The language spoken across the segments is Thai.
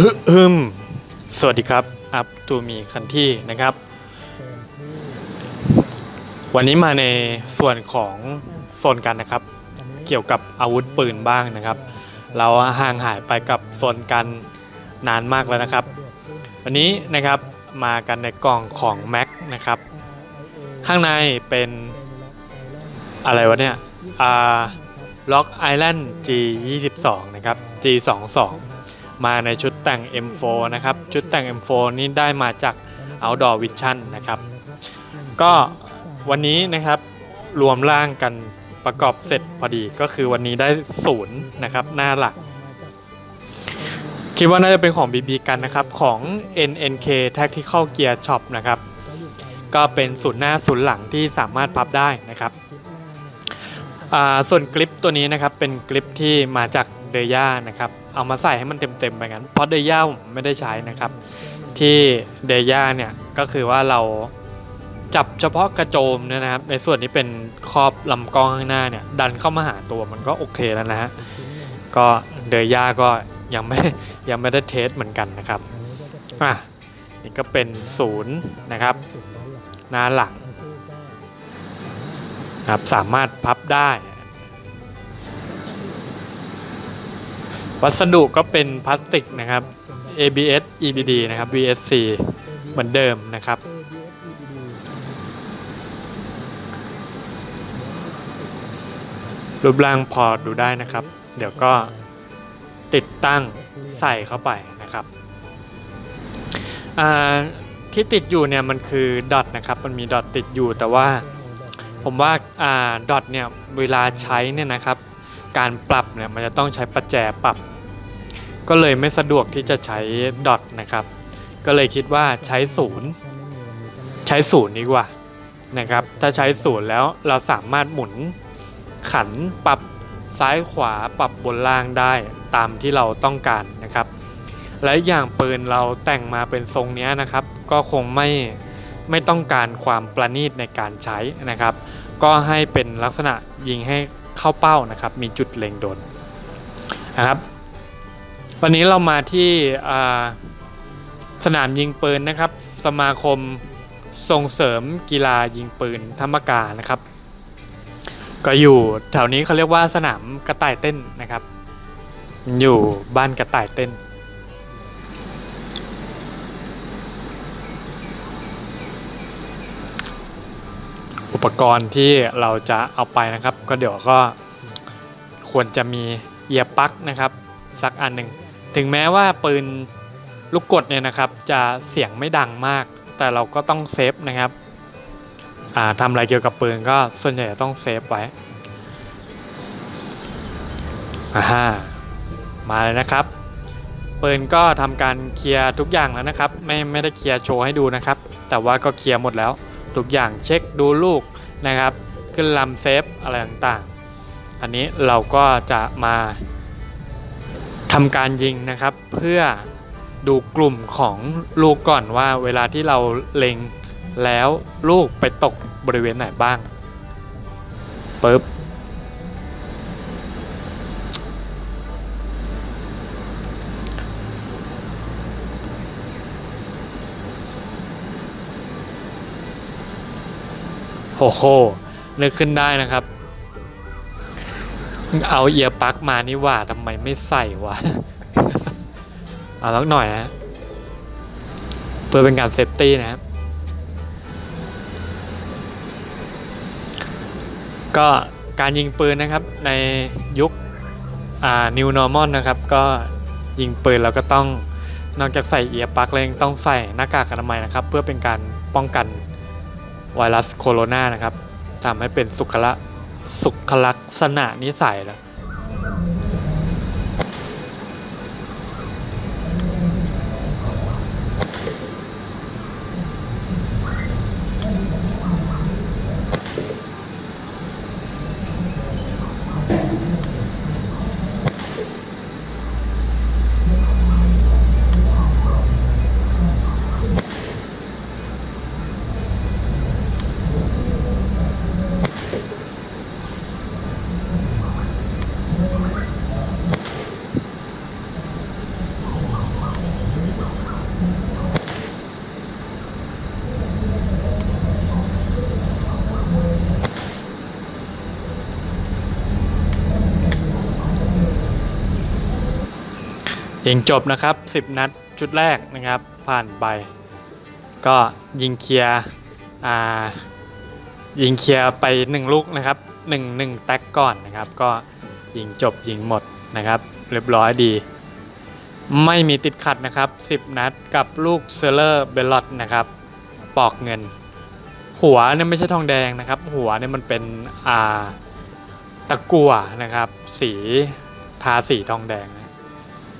ฮึมสวัสดีครับอัพตูมีคันที่นะครับ วันนี้มาในส่วนของโซนกันนะครับ เกี่ยวกับอาวุธปืนบ้างนะครับ เราห่างหายไปกับโซนกันนานมากแล้วนะครับ วันนี้นะครับมากันในกล่องของ Mac นะครับ ข้างในเป็นอะไรวะเนี่ยอ่า Lock Island G 2 2 นะครับ G 2 2 มาในชุดแต่ง M4 นะครับ ชุดแต่ง M4 นี่ได้มาจาก Outdoor Vision นะครับ ก็วันนี้นะครับรวมร่างกันประกอบเสร็จพอดีก็คือวันนี้ได้ศูนย์นะครับหน้าหลัก คิดว่าน่าจะเป็นของ BB กันนะครับของ NNK Tactical Gear Shop นะครับ ก็เป็นศูนย์หน้าศูนย์หลังที่สามารถพับได้นะครับส่วนกลิปตัวนี้นะครับเป็นกลิปที่มาจากเดย่านะครับ เอามาใส่ให้มันเต็มๆไปงั้นเพราะเดย่าผมไม่ได้ใช้นะครับ ที่เดย่าเนี่ยก็คือว่าเราจับเฉพาะกระโจมเนยนะครับ ในส่วนที่เป็นครอบลำกล้องข้างหน้าเนี่ยดันเข้ามาหาตัวมันก็โอเคแล้วนะฮะก็เดย่าก็ยังไม่ยังไม่ได้เทสเหมือนกันนะครับอะนี่ก็เป็นศูนย์นะครับหน้าหลังครับสามารถพับได้ วัสดุก็เป็นพลาสติกนะครับ ABS EBD นะครับ VSC เหมือนเดิมนะครับ รูปร่างพอดูได้นะครับ เดี๋ยวก็ติดตั้งใส่เข้าไปนะครับอ่าที่ติดอยู่เนี่ยมันคือดอทนะครับ มันมีดอทติดอยู่แต่ว่าผมว่าอ่าดอทเนี่ยเวลาใช้เนี่ยนะครับ การปรับเนี่ยมันจะต้องใช้ประแจปรับ ก็เลยไม่สะดวกที่จะใช้ดอทนะครับ ก็เลยคิดว่าใช้ศูนย์ใช้ศูนย์ดีกว่านะครับ ถ้าใช้ศูนย์แล้วเราสามารถหมุนขันปรับซ้ายขวาปรับบนล่างได้ตามที่เราต้องการนะครับ และอย่างปืนเราแต่งมาเป็นทรงนี้นะครับ ก็คงไม่ไม่ต้องการความประณีตในการใช้นะครับ ก็ให้เป็นลักษณะยิงให้เข้าเป้านะครับ มีจุดเล็งโดนนะครับ วันนี้เรามาที่สนามยิงปืนนะครับ สมาคมส่งเสริมกีฬายิงปืนธรรมกานะครับ ก็อยู่แถวนี้เขาเรียกว่าสนามกระต่ายเต้นนะครับ อยู่บ้านกระต่ายเต้น อุปกรณ์ที่เราจะเอาไปนะครับ ก็เดี๋ยวก็ควรจะมีเอียร์ปลั๊กนะครับสักอันหนึ่ง ถึงแม้ว่าปืนลูกกดเนี่ยนะครับ จะเสียงไม่ดังมาก แต่เราก็ต้องเซฟนะครับทำอะไรเกี่ยวกับปืนก็ส่วนใหญ่ต้องเซฟไว้อ่ามาเลยนะครับปืนก็ทำการเคลียร์ทุกอย่างแล้วนะครับ ไม่ไม่ได้เคลียร์โชว์ให้ดูนะครับ แต่ว่าก็เคลียร์หมดแล้ว ทุกอย่างเช็คดูลูกนะครับ ขึ้นลำเซฟอะไรต่างๆ อันนี้เราก็จะมา ทำการยิงนะครับ เพื่อดูกลุ่มของลูกก่อนว่าเวลาที่เราเล็งแล้วลูกไปตกบริเวณไหนบ้างปึ๊บโอ้โหนึกขึ้นได้นะครับ เอาเอียร์ปลั๊กมานี่หว่าทำไมไม่ใส่วะ เอาสักหน่อยนะ เพื่อเป็นการเซฟตี้นะครับ ก็การยิงปืนนะครับในยุค new normal นะครับ ก็ยิงปืนเราก็ต้องนอกจากใส่เอียร์ปลั๊กแล้วยังต้องใส่หน้ากากอนามัยนะครับ เพื่อเป็นการป้องกันไวรัสโคโรนานะครับทำให้เป็นสุขละ สุขลักษณะนิสัยแล้ว ยิงจบนะครับ 10 นัดชุดแรกนะครับ ผ่านไป ก็ยิงเคลียร์ยิงเคลียร์ไป 1 ลูกนะครับ 1 1 แท็กก่อนนะครับ ก็ยิงจบยิงหมดนะครับ เรียบร้อยดี ไม่มีติดขัดนะครับ 10 นัดกับลูกเซเลอร์เบลลอตนะครับ ปอกเงิน หัวเนี่ยไม่ใช่ทองแดงนะครับ หัวเนี่ยมันเป็นอ่าตะกั่วนะครับ สีทาสีทองแดงนะ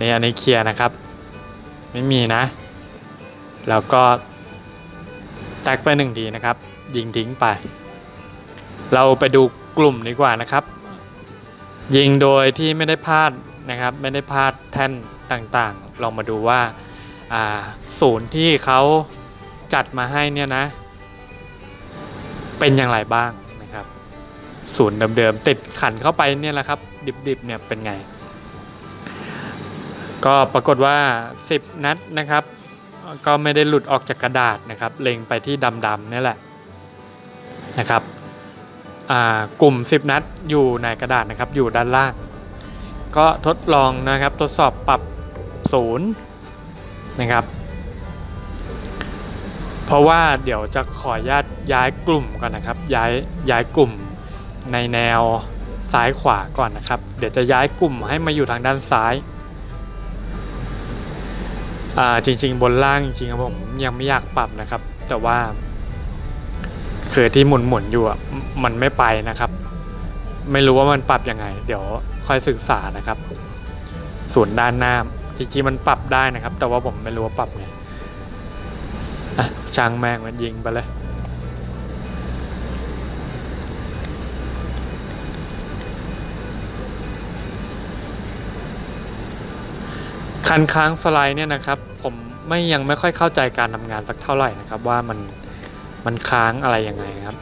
นี่อันนี้เคลียร์นะครับ ไม่มีนะ แล้วก็แตกไปหนึ่งทีนะครับ ยิงทิ้งไป เราไปดูกลุ่มดีกว่านะครับ ยิงโดยที่ไม่ได้พลาดนะครับ ไม่ได้พลาดแท่นต่างๆ ลองมาดูว่าอ่าศูนย์ที่เขาจัดมาให้เนี่ยนะ เป็นอย่างไรบ้างนะครับ ศูนย์เดิมๆติดขันเข้าไปเนี่ยแหละครับ ดิบๆเนี่ยเป็นไง ก็ปรากฏว่า 10 นัดนะครับ ก็ไม่ได้หลุดออกจากกระดาษนะครับ เล็งไปที่ดำๆนี่แหละนะครับกลุ่ม 10 นัดอยู่ในกระดาษนะครับ อยู่ด้านล่าง ก็ทดลองนะครับทดสอบปรับศูนย์นะครับ เพราะว่าเดี๋ยวจะขออนุญาตย้ายกลุ่มก่อนนะครับ ย้ายย้ายกลุ่มในแนวซ้ายขวาก่อนนะครับ เดี๋ยวจะย้ายกลุ่มให้มาอยู่ทางด้านซ้าย จริง ๆ บนล่างจริงๆผมยังไม่อยากปรับนะครับ แต่ว่าคือที่หมุนหมุนอยู่อะมันไม่ไปนะครับ ไม่รู้ว่ามันปรับยังไง เดี๋ยวค่อยศึกษานะครับส่วนด้านหน้าจริงๆมันปรับได้นะครับ แต่ว่าผมไม่รู้ว่าปรับไงอะช่างแม่งมันยิงไปเลย คันค้างสไลด์เนี่ยนะครับผมไม่ยังไม่ค่อยเข้าใจการทำงานสักเท่าไหร่นะครับ ว่ามันมันค้างอะไรยังไงครับ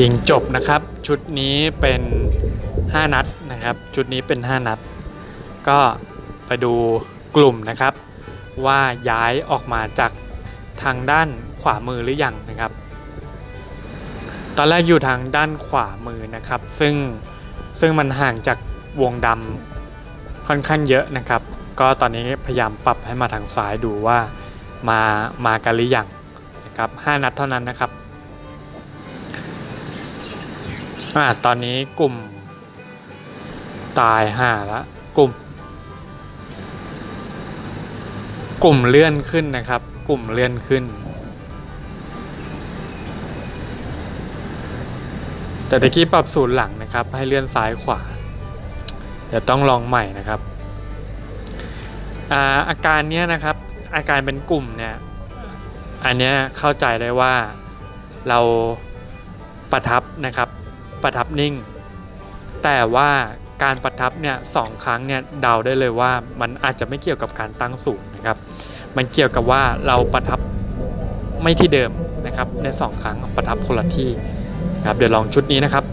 ยิงจบนะครับ ชุดนี้เป็น 5 นัดนะครับ ชุดนี้เป็น 5 นัด ก็ไปดูกลุ่มนะครับ ว่าย้ายออกมาจากทางด้านขวามือหรือยังนะครับ ตอนแรกอยู่ทางด้านขวามือนะครับ ซึ่งซึ่งมันห่างจากวงดำค่อนข้างเยอะนะครับ ก็ตอนนี้พยายามปรับให้มาทางซ้ายดูว่า มามากันหรือยังนะครับ5นัดเท่านั้นนะครับอ่าตอนนี้กลุ่มตายห่าแล้วกลุ่ม กลุ่มเลื่อนขึ้นนะครับ กลุ่มเลื่อนขึ้น แต่ตะกี้ปรับศูนย์หลังนะครับ ให้เลื่อนซ้ายขวาเดี๋ยวต้องลองใหม่นะครับอาอาการเนี้ยนะครับ อาการเป็นกลุ่มเนี่ย อันเนี้ยเข้าใจได้ว่าเราประทับนะครับประทับนิ่ง แต่ว่าการประทับเนี่ยสองครั้งเนี่ยเดาได้เลยว่ามันอาจจะไม่เกี่ยวกับการตั้งสูงนะครับ มันเกี่ยวกับว่าเราประทับไม่ที่เดิมนะครับในสองครั้งประทับคนละที่นะครับเดี๋ยวลองชุดนี้นะครับ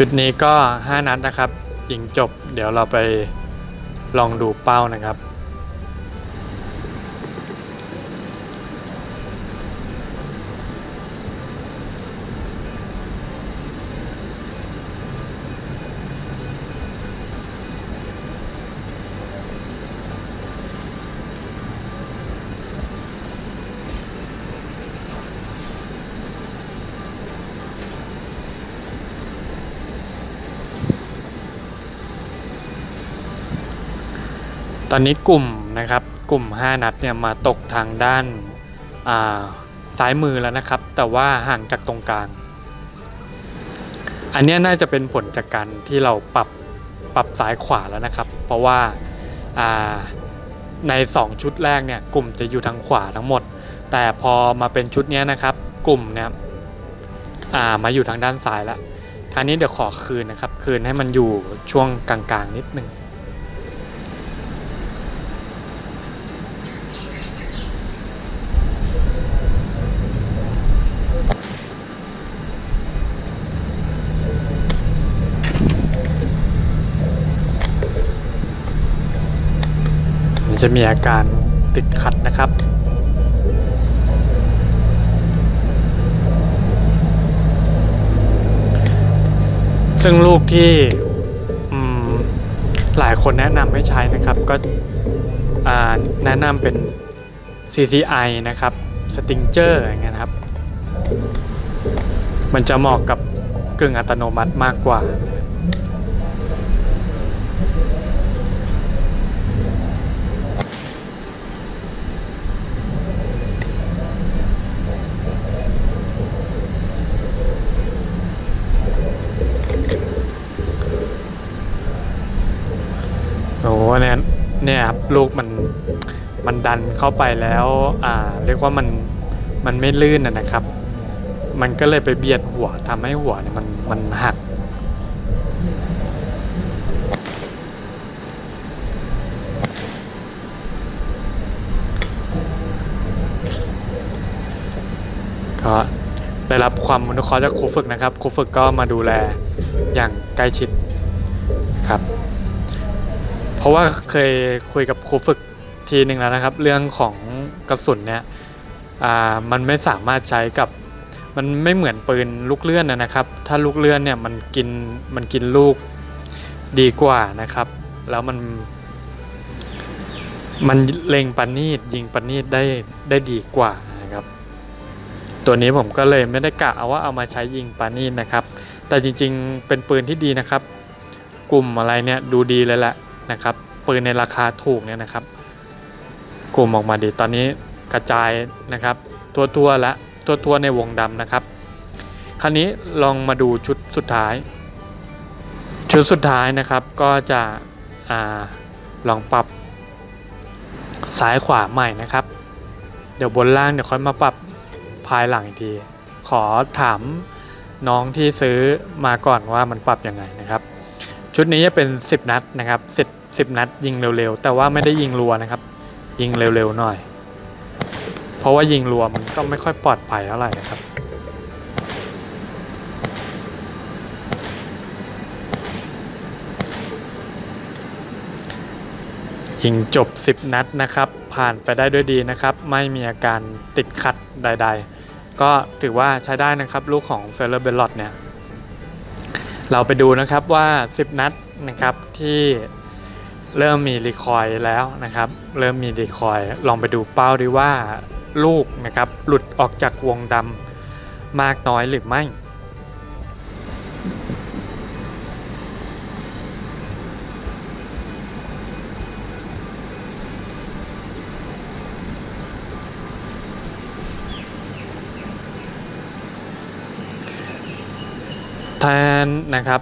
ชุดนี้ก็ 5 นัดนะครับ ยิงจบ เดี๋ยวเราไปลองดูเป้านะครับ ตอนนี้กลุ่มนะครับกลุ่ม 5 นัดเนี่ยมาตกทางด้านาซ้ายมือแล้วนะครับ แต่ว่าห่างจากตรงกลาง อันนี้น่าจะเป็นผลจากการที่เราปรับปรับซ้ายขวาแล้วนะครับ เพราะว่าาใน 2 ชุดแรกเนี่ยกลุ่มจะอยู่ทางขวาทั้งหมด แต่พอมาเป็นชุดนี้นะครับ กลุ่มเนี่ยามาอยู่ทางด้านซ้ายแล้วคราวนี้เดี๋ยวขอคืนนะครับ คืนให้มันอยู่ช่วงกลางๆนิดนึง จะมีอาการติดขัดนะครับ ซึ่งลูกที่หลายคนแนะนำให้ใช้นะครับก็แนะนำเป็น CCI นะครับ Stinger อย่างเงี้ยนะครับ มันจะเหมาะกับกึ่งอัตโนมัติมากกว่า โอ้โหเนี่ยเนี่ยครับ ลูกมันมันดันเข้าไปแล้วอ่าเรียกว่ามันมันไม่ลื่นนะครับ มันก็เลยไปเบียดหัวทำให้หัวเนี่ยมันมันหักก็ได้รับความอนุเคราะห์จากครูฝึกนะครับครูฝึกก็มาดูแลอย่างใกล้ชิดครับ ราะว่าเคยคุยกับครูฝึกทีหนึ่งแล้วนะครับ เรื่องของกระสุนเนี่ยมันไม่สามารถใช้กับมันไม่เหมือนปืนลูกเลื่อนนะนะครับ ถ้าลูกเลื่อนเนี่ยมันกินมันกินลูกดีกว่านะครับ แล้วมัน มันเล็งปานีดยิงปานีดได้ได้ดีกว่านะครับ ตัวนี้ผมก็เลยไม่ได้กะเอาว่าเอามาใช้ยิงปานีดนะครับ แต่จริงๆเป็นปืนที่ดีนะครับ กลุ่มอะไรเนี่ยดูดีเลยแหละ นะครับปืนในราคาถูกเนี่ยนะครับ กลุ่มออกมาดีตอนนี้กระจายนะครับทั่วๆและทั่วในวงดำนะครับ คราวนี้ลองมาดูชุดสุดท้าย ชุดสุดท้ายนะครับก็จะอาลองปรับซ้ายขวาใหม่นะครับ เดี๋ยวบนล่างเดี๋ยวค่อยมาปรับภายหลังอีกที ขอถามน้องที่ซื้อมาก่อนว่ามันปรับยังไงนะครับ ชุดนี้จะเป็น 10 นัดนะครับ10 10 นัดยิงเร็วๆ แต่ว่าไม่ได้ยิงรัวนะครับ ยิงเร็วๆหน่อย เพราะว่ายิงรัวมันก็ไม่ค่อยปลอดภัยเท่าไหร่นะครับยิงจบ 10 นัดนะครับ ผ่านไปได้ด้วยดีนะครับ ไม่มีอาการติดขัดใด ๆ ก็ถือว่าใช้ได้นะครับ ลูกของเซเลอร์เบลลอดเนี่ย เราไปดูนะครับว่า 10 นัดนะครับที่เริ่มมีรีคอยแล้วนะครับ เริ่มมีรีคอยลองไปดูเป้าดีว่าลูกนะครับหลุดออกจากวงดำมากน้อยหรือไม่ แทนนะครับ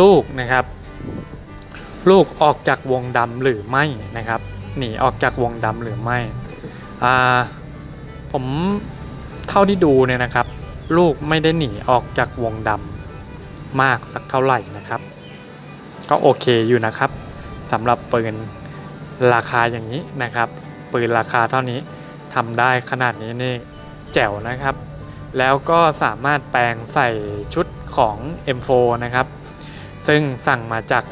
ลูกนะครับ ลูกออกจากวงดำหรือไม่นะครับหนีออกจากวงดำหรือไม่ผมเท่าที่ดูเนี่ยนะครับ ลูกไม่ได้หนีออกจากวงดำมากสักเท่าไหร่นะครับ ก็โอเคอยู่นะครับสำหรับปืนราคาอย่างนี้นะครับ ปืนราคาเท่านี้ทำได้ขนาดนี้นี่แจ๋วนะครับ แล้วก็สามารถแปลงใส่ชุดของ M4 นะครับ ซึ่งสั่งมาจาก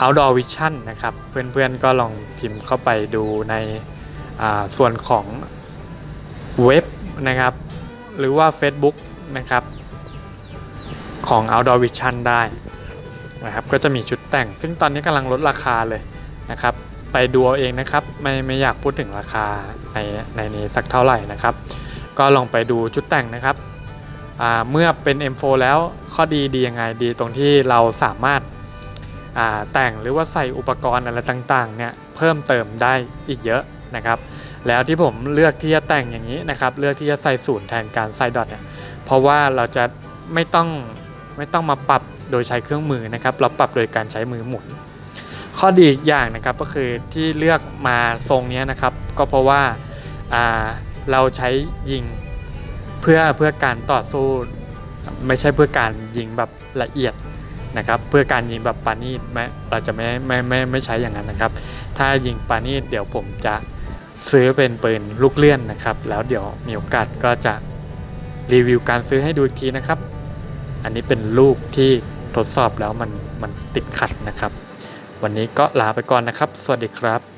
Outdoor Vision นะครับ เพื่อนๆก็ลองพิมพ์เข้าไปดูในส่วนของเว็บนะครับ หรือว่า Facebook นะครับของ Outdoor Vision ได้นะครับก็จะมีชุดแต่ง ซึ่งตอนนี้กำลังลดราคาเลยนะครับ ไปดูเอาเองนะครับ ไม่ไม่อยากพูดถึงราคาในในนี้สักเท่าไหร่นะครับ ก็ลองไปดูชุดแต่งนะครับ เมื่อเป็น M4 แล้วข้อดีดียังไงดีตรงที่เราสามารถแต่งหรือว่าใส่อุปกรณ์อะไรต่างๆเนี่ยเพิ่มเติมได้อีกเยอะนะครับ แล้วที่ผมเลือกที่จะแต่งอย่างนี้นะครับ เลือกที่จะใส่ศูนย์แทนการใส่ดอทเนี่ยเพราะว่าเราจะไม่ต้องไม่ต้องมาปรับโดยใช้เครื่องมือนะครับ เราปรับโดยการใช้มือหมุน ข้อดีอีกอย่างนะครับก็คือที่เลือกมาทรงนี้นะครับ ก็เพราะว่าอ่า เราใช้ยิงเพื่อเพื่อการต่อสู้ไม่ใช่เพื่อการยิงแบบละเอียดนะครับ เพื่อการยิงแบบปานีตไม่เราจะไม่ไม่ไม่ไม่ใช้อย่างนั้นนะครับ ถ้ายิงปานีตเดี๋ยวผมจะซื้อเป็นปืนลูกเลื่อนนะครับ แล้วเดี๋ยวมีโอกาสก็จะรีวิวการซื้อให้ดูอีกทีนะครับ อันนี้เป็นลูกที่ทดสอบแล้วมันมันติดขัดนะครับ วันนี้ก็ลาไปก่อนนะครับ สวัสดีครับ